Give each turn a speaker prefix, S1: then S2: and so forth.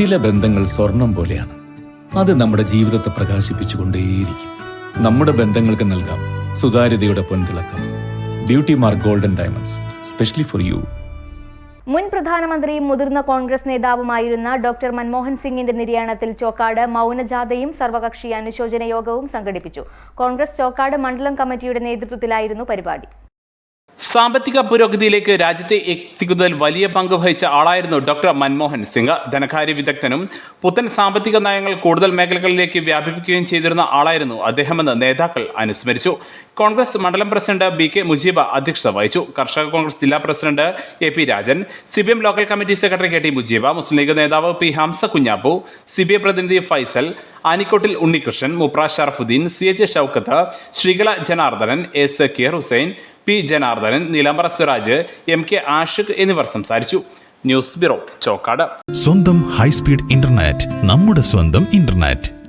S1: ചില ബന്ധങ്ങൾ സ്വർണം പോലെയാണ് അത് നമ്മുടെ ജീവിതത്തെ പ്രകാശിപ്പിച്ചുകൊണ്ടേയിരിക്കും നമ്മുടെ ബന്ധങ്ങൾക്ക് നൽകാം സുതാര്യതയുടെ പൊൻതിളക്കം beauty mark golden diamonds specially for you
S2: മുൻ പ്രധാനമന്ത്രിയും മുതിർന്ന കോൺഗ്രസ് നേതാവുമായിരുന്ന ഡോക്ടർ മൻമോഹൻ സിംഗിന്റെ നിര്യാണത്തിൽ ചോക്കാട് മൗനജാഥയും സർവകക്ഷി അനുശോചന യോഗവും സംഘടിപ്പിച്ചു കോൺഗ്രസ് ചോക്കാട് മണ്ഡലം കമ്മിറ്റിയുടെ നേതൃത്വത്തിലായിരുന്നു പരിപാടി
S3: സാമ്പത്തിക പുരോഗതിയിലേക്ക് രാജ്യത്തെ എത്തിക്കുന്നതിൽ വലിയ പങ്ക് വഹിച്ച ആളായിരുന്നു ഡോക്ടർ മൻമോഹൻ സിംഗ് ധനകാര്യ വിദഗ്ധനും പുത്തൻ സാമ്പത്തിക നയങ്ങൾ കൂടുതൽ മേഖലകളിലേക്ക് വ്യാപിപ്പിക്കുകയും ചെയ്തിരുന്ന ആളായിരുന്നു അദ്ദേഹമെന്ന് നേതാക്കൾ അനുസ്മരിച്ചു കോൺഗ്രസ് മണ്ഡലം പ്രസിഡന്റ് ബി കെ മുജീബ അധ്യക്ഷത വഹിച്ചു കർഷക കോൺഗ്രസ് ജില്ലാ president A P Rajan C B M local committee secretary K T Mujeeb Muslim League നേതാവ് P Hamsa Kunhappu C B I പ്രതിനിധി Faisal Anikkottil Unnikrishnan Mupra Sharafuddin C H Shoukath Sreekala Janardhanan S K Hussain P Janardhanan Nilambara Swaraj M K Ashiq എന്നിവർ സംസാരിച്ചു ന്യൂസ് ബ്യൂറോ ചോക്കാട്
S4: സ്വന്തം ഹൈസ്പീഡ് ഇന്റർനെറ്റ് നമ്മുടെ സ്വന്തം ഇന്റർനെറ്റ്